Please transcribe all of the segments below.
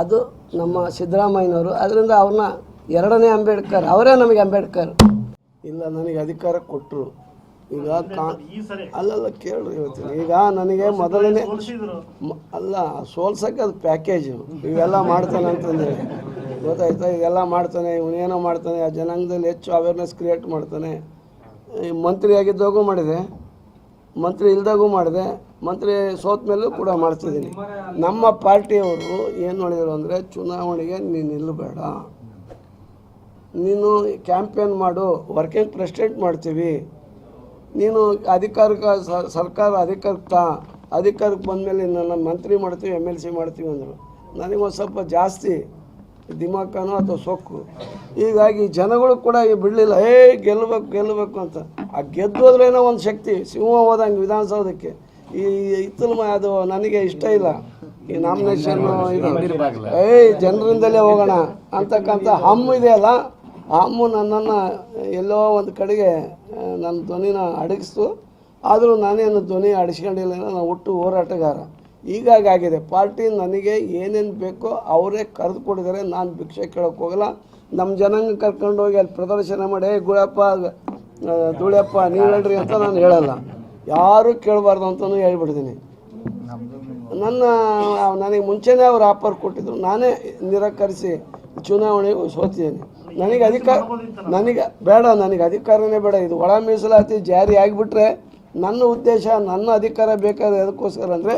ಅದು ನಮ್ಮ ಸಿದ್ದರಾಮಯ್ಯನವರು. ಅದರಿಂದ ಅವ್ರನ್ನ ಎರಡನೇ ಅಂಬೇಡ್ಕರ್ ಅವರೇ ನಮಗೆ ಅಂಬೇಡ್ಕರ್. ಇಲ್ಲ ನನಗೆ ಅಧಿಕಾರ ಕೊಟ್ಟರು ಈಗ ಕಾ ಅಲ್ಲಲ್ಲ ಕೇಳ್ರಿ ಹೇಳ್ತೀನಿ. ಈಗ ನನಗೆ ಮೊದಲನೇ ಅಲ್ಲ ಸೋಲ್ಸಕ್ಕೆ ಅದು ಪ್ಯಾಕೇಜು ಇವೆಲ್ಲ ಮಾಡ್ತಾನೆ ಅಂತಂದರೆ. ಗೊತ್ತಾಯ್ತಾ? ಇದೆಲ್ಲ ಮಾಡ್ತಾನೆ ಇವನೇನೋ ಮಾಡ್ತಾನೆ ಆ ಜನಾಂಗದಲ್ಲಿ ಹೆಚ್ಚು ಅವೇರ್ನೆಸ್ ಕ್ರಿಯೇಟ್ ಮಾಡ್ತಾನೆ. ಮಂತ್ರಿ ಆಗಿದ್ದಾಗೂ ಮಾಡಿದೆ. ಮಂತ್ರಿ ಇಲ್ದಾಗೂ ಮಾಡಿದೆ. ಮಂತ್ರಿ ಸೋತ ಮೇಲೂ ಕೂಡ ಮಾಡ್ತಿದ್ದೀನಿ. ನಮ್ಮ ಪಾರ್ಟಿಯವರು ಏನು ಮಾಡಿದರು ಅಂದರೆ ಚುನಾವಣೆಗೆ ನೀನು ನಿಲ್ಲಬೇಡ ನೀನು ಕ್ಯಾಂಪೇನ್ ಮಾಡು, ವರ್ಕಿಂಗ್ ಪ್ರೆಸಿಡೆಂಟ್ ಮಾಡ್ತೀವಿ. ನೀನು ಅಧಿಕಾರಕ್ಕೆ ಸರ್ಕಾರ ಅಧಿಕಾರಕ್ಕೆ ಅಧಿಕಾರಕ್ಕೆ ಬಂದಮೇಲೆ ನನ್ನ ಮಂತ್ರಿ ಮಾಡ್ತೀವಿ, ಎಂ ಎಲ್ ಸಿ ಮಾಡ್ತೀವಿ ಅಂದರು. ನನಗೊಂದು ಸ್ವಲ್ಪ ಜಾಸ್ತಿ, ದಿಮಾಕನೋ ಅಥವಾ ಸೊಕ್ಕು. ಹೀಗಾಗಿ ಜನಗಳು ಕೂಡ ಈಗ ಬಿಡಲಿಲ್ಲ ಏ ಗೆಲ್ಲಬೇಕು ಗೆಲ್ಲಬೇಕು ಅಂತ. ಆ ಗೆದ್ದೋದ್ರೇನೋ ಒಂದು ಶಕ್ತಿ, ಸಿಂಹ ಹೋದಂಗೆ ವಿಧಾನಸೌಧಕ್ಕೆ. ಈ ಇತ್ತಲು ಮ- ಅದು ನನಗೆ ಇಷ್ಟ ಇಲ್ಲ. ಈ ನಾಮಿನೇಷನ್ ಏಯ್ ಜನರಿಂದಲೇ ಹೋಗೋಣ. ಅಂತಕ್ಕಂಥ ಹಮ್ಮು ಇದೆಯಲ್ಲ ಹಮ್ಮು ನನ್ನನ್ನು ಎಲ್ಲೋ ಒಂದು ಕಡೆಗೆ ನನ್ನ ಧ್ವನಿನ ಅಡಗಿಸ್ತು. ಆದರೂ ನಾನೇನು ಧ್ವನಿ ಅಡಿಸ್ಕೊಂಡಿಲ್ಲ ನಾನು ಒಟ್ಟು ಹೋರಾಟಗಾರ. ಹೀಗಾಗಿ ಆಗಿದೆ. ಪಾರ್ಟಿ ನನಗೆ ಏನೇನು ಬೇಕೋ ಅವರೇ ಕರೆದು ಕೊಡಿದರೆ ನಾನು ಭಿಕ್ಷೆ ಕೇಳೋಕೆ ಹೋಗಲ್ಲ. ನಮ್ಮ ಜನಾಂಗ ಕರ್ಕೊಂಡು ಹೋಗಿ ಅಲ್ಲಿ ಪ್ರದರ್ಶನ ಮಾಡಿ "ಏ, ಗುಳಪ್ಪ ಧೂಳಪ್ಪ ನೀವು ಹೇಳ್ರಿ ಅಂತ ನಾನು ಹೇಳಲ್ಲ. ಯಾರೂ ಕೇಳಬಾರ್ದು ಅಂತಲೂ ಹೇಳ್ಬಿಡ್ತೀನಿ. ನನ್ನ, ನನಗೆ ಮುಂಚೆನೇ ಅವ್ರು ಆಫರ್ ಕೊಟ್ಟಿದ್ರು. ನಾನೇ ನಿರಾಕರಿಸಿ ಚುನಾವಣೆ ಸೋತಿದ್ದೀನಿ. ನನಗೆ ಅಧಿಕಾರ, ನನಗೆ ಬೇಡ, ನನಗೆ ಅಧಿಕಾರನೇ ಬೇಡ. ಇದು ಒಳ ಮೀಸಲಾತಿ ಜಾರಿ ಆಗಿಬಿಟ್ರೆ ನನ್ನ ಉದ್ದೇಶ, ನನ್ನ ಅಧಿಕಾರ ಬೇಕಾದ್ರೆ ಅದಕ್ಕೋಸ್ಕರ ಅಂದರೆ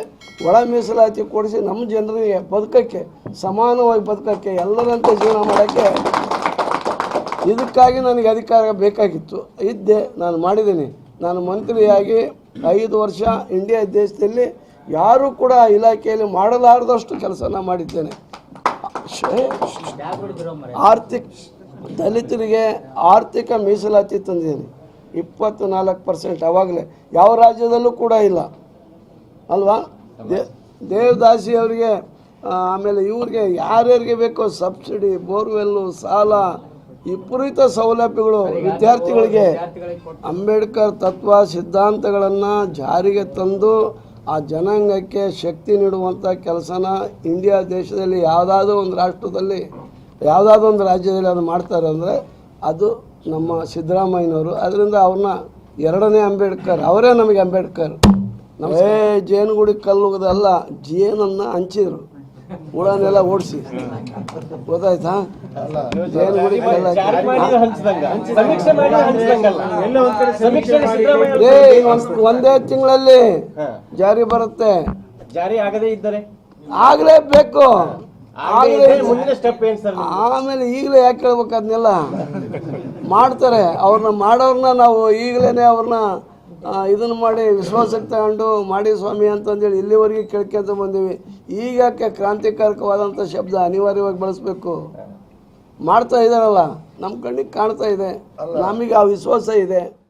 ಒಳ ಮೀಸಲಾತಿ ಕೊಡಿಸಿ ನಮ್ಮ ಜನರಿಗೆ ಬದುಕಕ್ಕೆ, ಸಮಾನವಾಗಿ ಬದುಕಕ್ಕೆ, ಎಲ್ಲರಂತೆ ಜೀವನ ಮಾಡೋಕ್ಕೆ ಇದಕ್ಕಾಗಿ ನನಗೆ ಅಧಿಕಾರ ಬೇಕಾಗಿತ್ತು. ಇದ್ದೆ ನಾನು ಮಾಡಿದ್ದೀನಿ. ನಾನು ಮಂತ್ರಿಯಾಗಿ ಐದು ವರ್ಷ ಇಂಡಿಯಾ ದೇಶದಲ್ಲಿ ಯಾರೂ ಕೂಡ ಇಲಾಖೆಯಲ್ಲಿ ಮಾಡಲಾರದಷ್ಟು ಕೆಲಸನ ಮಾಡಿದ್ದೇನೆ. ಆರ್ಥಿಕ ದಲಿತರಿಗೆ ಆರ್ಥಿಕ ಮೀಸಲಾತಿ ತಂದಿದ್ದೀನಿ. ಇಪ್ಪತ್ತು ನಾಲ್ಕು ಪರ್ಸೆಂಟ್ ಆವಾಗಲೇ ಯಾವ ರಾಜ್ಯದಲ್ಲೂ ಕೂಡ ಇಲ್ಲ. ಅಲ್ವಾ? ದೇವದಾಸಿ ಅವರಿಗೆ ಆಮೇಲೆ ಇವ್ರಿಗೆ ಯಾರ್ಯಾರಿಗೆ ಬೇಕೋ ಸಬ್ಸಿಡಿ, ಬೋರ್ವೆಲ್ಲು, ಸಾಲ ವಿಪರೀತ ಸೌಲಭ್ಯಗಳು ವಿದ್ಯಾರ್ಥಿಗಳಿಗೆ ಅಂಬೇಡ್ಕರ್ ತತ್ವ ಸಿದ್ಧಾಂತಗಳನ್ನು ಜಾರಿಗೆ ತಂದು ಆ ಜನಾಂಗಕ್ಕೆ ಶಕ್ತಿ ನೀಡುವಂಥ ಕೆಲಸನ ಇಂಡಿಯಾ ದೇಶದಲ್ಲಿ ಯಾವುದಾದ್ರೂ ಒಂದು ರಾಷ್ಟ್ರದಲ್ಲಿ ಯಾವುದಾದ್ರೂ ಒಂದು ರಾಜ್ಯದಲ್ಲಿ ಅದು ಮಾಡ್ತಾರೆ ಅಂದರೆ ಅದು ನಮ್ಮ ಸಿದ್ದರಾಮಯ್ಯನವರು. ಅದರಿಂದ ಅವ್ರನ್ನ ಎರಡನೇ ಅಂಬೇಡ್ಕರ್ ಅವರೇ ನಮಗೆ ಅಂಬೇಡ್ಕರ್. ನಮ್ಮ ಜೇನುಗುಡಿ ಕಲ್ಲುಗದಲ್ಲ ಜೇನನ್ನು ಹಂಚಿದ್ರು. ಹುಳನೆಲ್ಲ ಓಡಿಸಿ. ಗೊತ್ತಾಯ್ತಾ? ಒಂದ್ ತಿಂಗಳಲ್ಲಿ ಜಾರಿ ಬರುತ್ತೆ. ಜಾರಿ ಆಗದೇ ಇದ್ದರೆ? ಆಗ್ಲೇಬೇಕು. ಆಮೇಲೆ ಈಗಲೇ ಯಾಕೆ ಕೇಳ್ಬೇಕು ಅದನ್ನೆಲ್ಲ? ಮಾಡ್ತಾರೆ. ಅವ್ರನ್ನ ಮಾಡೋರನ್ನ ನಾವು ಈಗಲೇ ಅವ್ರನ್ನ ಇದನ್ನು ಮಾಡಿ ವಿಶ್ವಾಸಕ್ಕೆ ತಗೊಂಡು ಮಾಡಿ ಸ್ವಾಮಿ ಅಂತಂದೇಳಿ ಇಲ್ಲಿವರೆಗೆ ಕೇಳ್ಕೊಂತ ಬಂದೀವಿ. ಈಗ ಯಾಕೆ ಕ್ರಾಂತಿಕಾರಕವಾದಂಥ ಶಬ್ದ ಅನಿವಾರ್ಯವಾಗಿ ಬಳಸಬೇಕು? ಮಾಡ್ತಾ ಇದ್ದಾರಲ್ಲ ನಮ್ಮ ಕಣ್ಣಿಗೆ ಕಾಣ್ತಾ ಇದೆ. ನಮಗೆ ಆ ವಿಶ್ವಾಸ ಇದೆ.